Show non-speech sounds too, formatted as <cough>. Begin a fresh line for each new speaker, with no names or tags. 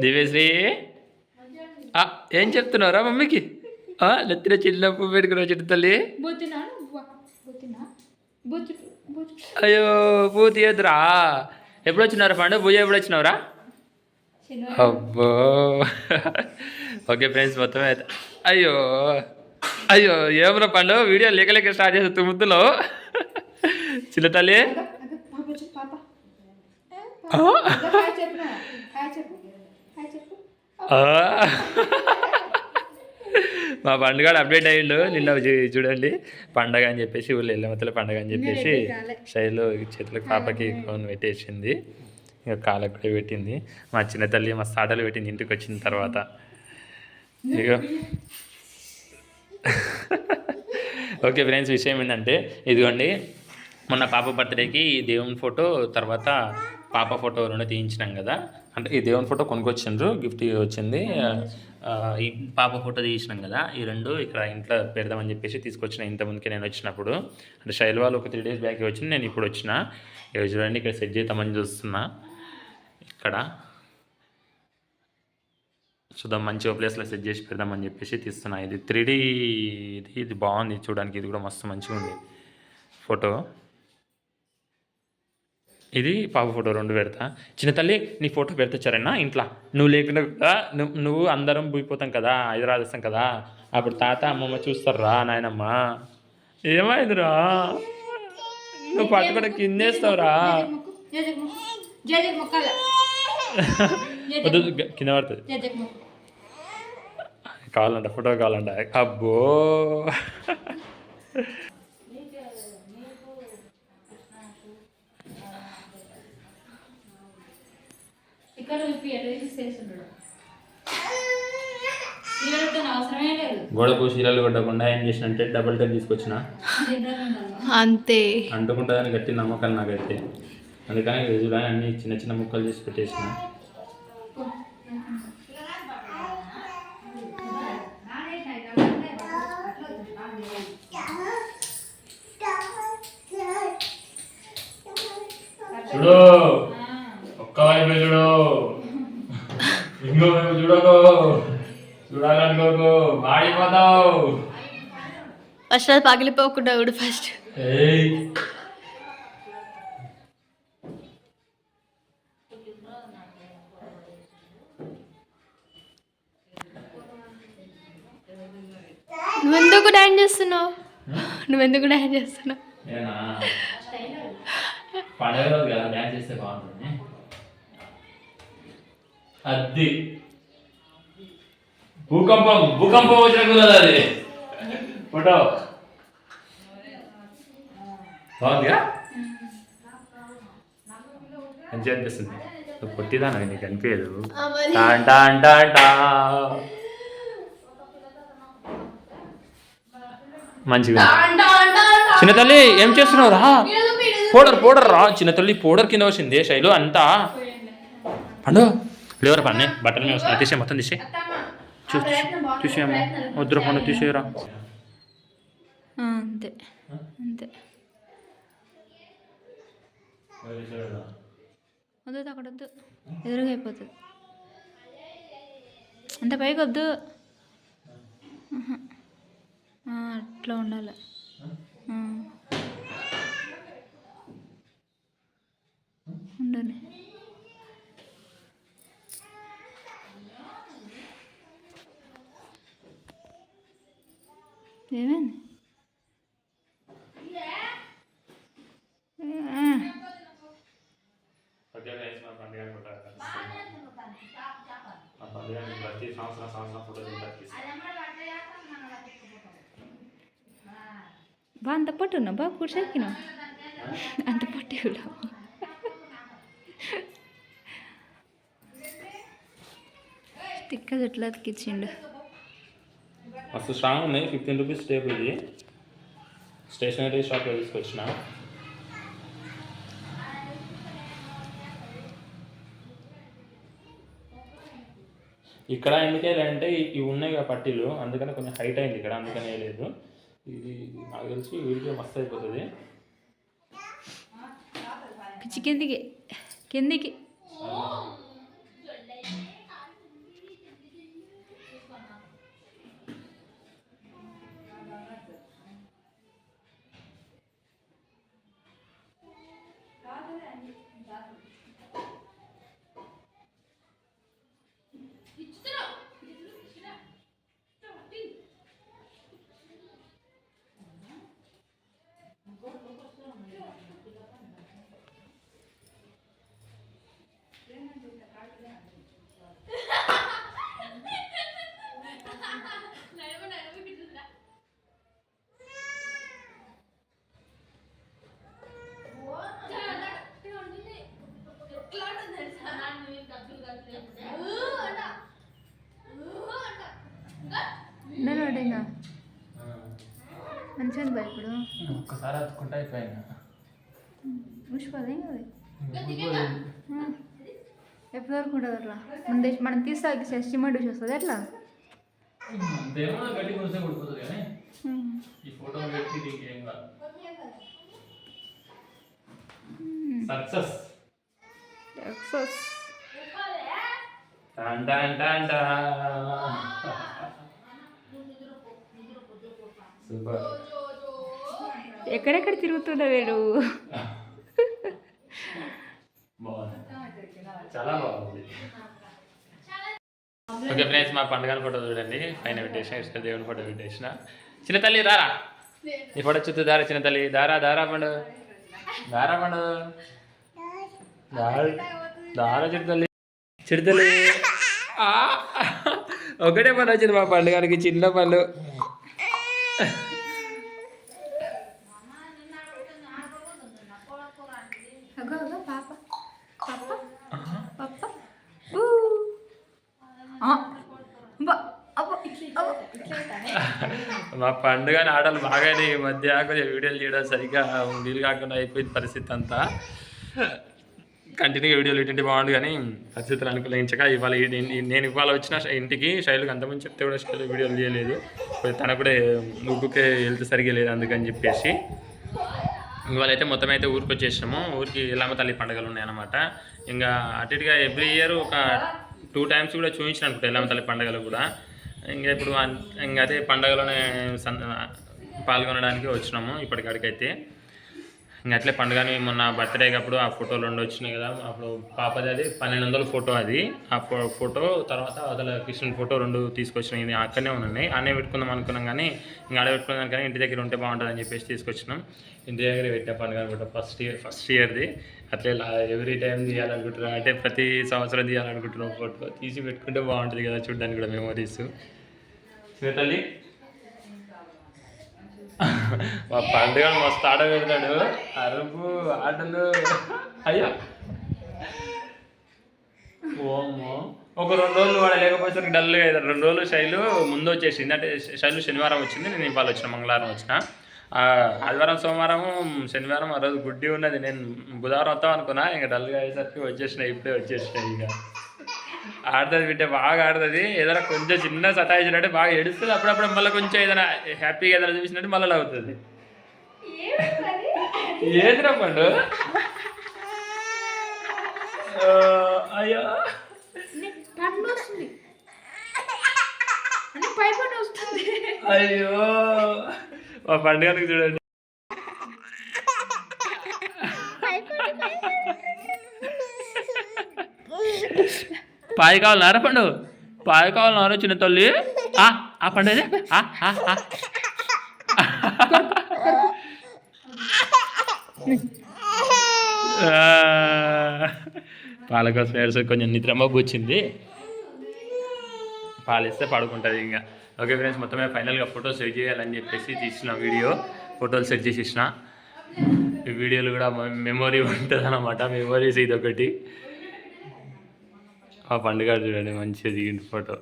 దివ్యశ్రీ? ఏం చెప్తున్నావురా మమ్మీకి? ఆ, నెత్తిన చిన్న పువ్వు చిట్టు తల్లి? అయ్యో పువ్వు తీయద్దురా. ఎప్పుడు వచ్చినారా పండు? పూజ ఎప్పుడు వచ్చినావురా? అబ్బో. ఓకే ఫ్రెండ్స్ మొత్తం అయితే. అయ్యో. అయ్యో ఏమరా పండు? వీడియో లేక లేక స్టార్ట్ చేస్తా తుమ్ముతులో చిన్న తల్లి. మా పండుగ అప్డేట్ అయ్యిండు. నిన్న చూడండి. పండగ అని చెప్పేసి ఊళ్ళో ఎల్లమతల పండగ అని చెప్పేసి. శైలు చేతులకు పాపకి ఫోన్ పెట్టేసింది. ఇక కాళ్ళకు కూడా పెట్టింది. మా చిన్న తల్లి మా సాటలు పెట్టింది ఇంటికి వచ్చిన తర్వాత. ఇక <laughs> ఓకే ఫ్రెండ్స్ విషయం ఏంటంటే ఇదిగోండి. మొన్న పాప బర్త్డేకి ఈ దేవుని ఫోటో తర్వాత పాప ఫోటో రెండు తీయించినాం కదా. అంటే ఈ దేవుని ఫోటో కొనుక్కొచ్చిండ్రు గిఫ్ట్ వచ్చింది. ఈ పాప ఫోటో తీసినాం కదా. ఈ రెండు ఇక్కడ ఇంట్లో పెడదామని చెప్పేసి తీసుకొచ్చిన ఇంతమందికి నేను వచ్చినప్పుడు. అంటే శైల్వాల్ ఒక త్రీ డేస్ బ్యాక్ వచ్చింది నేను ఇప్పుడు వచ్చిన. ఇక చూడండి ఇక్కడ సెట్ చేద్దామని చూస్తున్నా. ఇక్కడ. చూద్దాం మంచి ప్లేస్లో సెట్ చేసి పెడదామని చెప్పేసి తీస్తున్నా. ఇది త్రీ ఇది ఇది బాగుంది చూడడానికి. ఇది కూడా మస్తు మంచిగా ఉంది ఫోటో. ఇది పాప ఫోటో రెండు పెడతా. చిన్న తల్లి నీ ఫోటో పెడతా చరణా ఇంట్లో. నువ్వు లేకుండా కూడా నువ్వు అందరం పోయిపోతాం కదా హైదరాబాద్ వస్తాం కదా. అప్పుడు తాత అమ్మమ్మ చూస్తారా నాయనమ్మ? ఏమైందిరా నువ్వు పట్టుకుంటే కిందేస్తావురా వద్దు కింద పడుతుంది. కావాలంట ఫోటో కావాలంట. అబ్బో.
ఇక్కడ విప్పి ఎట్లా
గోడకు చీరలు కొట్టకుండా ఏం చేసినంటే డబుల్ టైప్ తీసుకొచ్చిన.
అంతే.
అంటుకుంటుందని గట్టి నమ్మకాలు నాకైతే. అందుకని చూడని అన్ని చిన్న చిన్న ముక్కలు చేసి పెట్టేసిన. చూడు. వైపు చూడు? ఇంకో వైపు చూడకు? చూడాలనుకోకు మాడిపోతావు
ఫస్ట్ అది పగిలిపోకుండా కూడా ఫస్ట్. నువ్వెందుకు డాన్స్ చేస్తున్నావు? నువ్వెందుకు డాన్స్ చేస్తున్నావు?
పండగ రోజు కదా డ్యాన్స్ చేస్తే బాగుంటుంది. అది భూకంపం భూకంపం వచ్చినట్టు కదా అది. ఫోటో. బాగుందిగా మంచిగా అనిపిస్తుంది. నువ్వు పొట్టిదానా నీకు అనిపించదు టాన్ టాన్ టాన్ టా. మంచిగా. చిన్న తల్లి ఏం చేస్తున్నావు? రా. పౌడర్ పౌడర్ రా. చిన్న తల్లి పౌడర్ కింద వచ్చింది శైలు అంతా. పండు. ఫ్లేవర్ పన్నే బట్టలు మేము వస్తున్నాం తీసే మొత్తం తీసే చూ తీసేయమ్మా వద్దురా పండు తీసేయరా
అంతే అంతే వద్దు అక్కడ వద్దు ఎదురుగా అయిపోతుంది అంత పైకి వద్దు అట్లా ఉండాలి ఉండని ఏమైంది ఆ.
ప్రతి సంవత్సరం సంవత్సరం ఫోటో
బా అంత పట్టు ఉన్నా బా కూర్చోకినా. అంత పట్టి కూడా. తిక్క జుట్లు అతికిచ్చిండు.
మస్తు స్ట్రాంగ్ ఉన్నాయి. ఫిఫ్టీన్ రూపీస్ టేబుల్ ఇది. స్టేషనరీ షాప్లో తీసుకొచ్చిన. ఇక్కడ ఎందుకు అంటే ఇవి ఉన్నాయి కదా పట్టీలు అందుకని కొంచెం హైట్ అయింది ఇక్కడ అందుకని లేదు ఇది నాకు తెలిసి వీడియో మస్తు అయిపోతుంది.
పిచ్చి కిందికి కిందికి. మంచిగా ఉంది బా ఇప్పుడు.
ఒక్కసారి అతుకుంటే అయిపోయినా
ముషిపోదే అది ఎప్పటి వరకు ఉంటుంది అట్లా? ముందే మనం తీస్తే సిమెంట్ వస్తుంది ఎట్లా?
ఈ ఫోటో కాదు. సక్సెస్. <laughs>
ఎక్కడెక్కడ తిరుగుతుందా వీడు?
బాగుంది. చాలా బాగుంది. ఓకే ఫ్రెండ్స్ మా పండుగ ఫోటో చూడండి. పైన పెట్టేసిన ఇష్ట దేవుని ఫోటో పెట్టేసిన. చిన్న తల్లి దారా. ఈ ఫోటో చుట్టూ దారా చిన్న తల్లి. దారా దారా పండు. దారా పండు. దారా చిరుతల్లి ఆ! ఒకటే పని వచ్చింది మా పండుగకి చిన్న పనులు
అగో అగో పాప పాప పాప ఊ. ఆ. అబ్బా, అబ్బా, అబ్బా.
మా పండుగ ఆటలు బాగానే ఈ మధ్య కొంచెం వీడియోలు చేయడం సరిగ్గా వీలు కాకుండా అయిపోయింది పరిస్థితి అంతా. కంటిన్యూగా వీడియోలు ఇటువంటి బాగుండు కానీ పరిస్థితులు అనుకూలించక ఇవాళ నేను ఇవాళ వచ్చిన ఇంటికి శైలుకి అంతమంది చెప్తే కూడా శైలు వీడియోలు చేయలేదు తన కూడా ముగ్గుకే వెళ్తే సరిగ్గా లేదు అందుకని చెప్పేసి. ఇవాళ అయితే మొత్తం అయితే ఊరికి వచ్చేసాము ఊరికి ఎల్లమ్మ తల్లి పండుగలు ఉన్నాయన్నమాట. ఇంకా అటు ఇటుగా ఎవ్రీ ఇయర్ ఒక టూ టైమ్స్ కూడా చూపించిన అనుకుంటా ఎల్లమ్మ తల్లి పండుగలు కూడా. ఇంకా ఇప్పుడు అన్- ఇంకా అదే పండుగలోనే సన్ పాల్గొనడానికి వచ్చినాము ఇప్పటికాడికైతే. ఇంకా అట్లే పండుగని మొన్న బర్త్డే అప్పుడు ఆ ఫోటోలు రెండు వచ్చినాయి కదా. అప్పుడు పాపది అది పన్నెండు వందల ఫోటో అది. ఆ ఫో- ఫోటో తర్వాత అదల కృష్ణుని ఫోటో రెండు తీసుకొచ్చినాయి అక్కడనే ఉన్నాయి అన్నే పెట్టుకుందాం అనుకున్నాం కానీ ఇంకా ఆడ పెట్టుకున్నాం కానీ ఇంటి దగ్గర ఉంటే బాగుంటుంది అని చెప్పేసి తీసుకొచ్చినాం. ఇంటి దగ్గర పెట్టే పండుగ అనుకుంటా ఫస్ట్ ఇయర్ ఫస్ట్ ఇయర్ది అట్లే ఎవ్రీ టైం తీయాలనుకుంటున్నాం అంటే ప్రతి సంవత్సరం తీయాలనుకుంటున్నాం ఫోటో తీసి పెట్టుకుంటే బాగుంటుంది కదా చూడడానికి కూడా మెమోరీస్ తల్లి? మా పండుగ మస్తు ఆట పెడతాడు అరుపు ఆటలు. అయ్యా. ఓమో. ఒక రెండు రోజులు వాడు లేకపోతే డల్గా అయ్యాడు రెండు రోజులు శైలు ముందు వచ్చేసింది. అంటే శైలు శనివారం వచ్చింది. నేను ఇవాళ వచ్చిన మంగళవారం వచ్చిన. ఆదివారం సోమవారం శనివారం ఆ రోజు గుడ్డి ఉన్నది. నేను బుధవారం వస్తాం అనుకున్నా. ఇంకా డల్గా అయ్యేసరికి వచ్చేసిన ఇప్పుడే వచ్చేసినాయి ఇక. ఆడుతుంది బిడ్డ బాగా ఆడుతుంది. ఏదైనా కొంచెం చిన్న సతాయించినట్టు బాగా ఎడుస్తుంది అప్పుడప్పుడు మళ్ళీ కొంచెం ఏదైనా హ్యాపీగా ఏదైనా చూసినట్టు మళ్ళీ అవుతుంది ఏంద్రా పండు? అయ్యో. అయ్యో. మా పండుగ చూడండి. పాయ కావాలి పండు? పాయ కావాలి చిన్న తల్లి? ఆ, ఆ పండు అదే పాల కోసం ఏడుసు కొంచెం నిద్రమబ్బు వచ్చింది. పాలిస్తే పడుకుంటుంది ఇంకా. ఓకే ఫ్రెండ్స్ మొత్తమే ఫైనల్గా ఫోటో సెట్ చేయాలని చెప్పేసి తీసిన వీడియో. ఫోటోలు సెట్ చేసి ఇచ్చిన ఈ వీడియోలు కూడా మెమొరీ ఉంటుంది అనమాట మెమొరీస్ ఇది ఒకటి ఆ పండుగ చూడండి మంచిగా దిగింది ఫోటో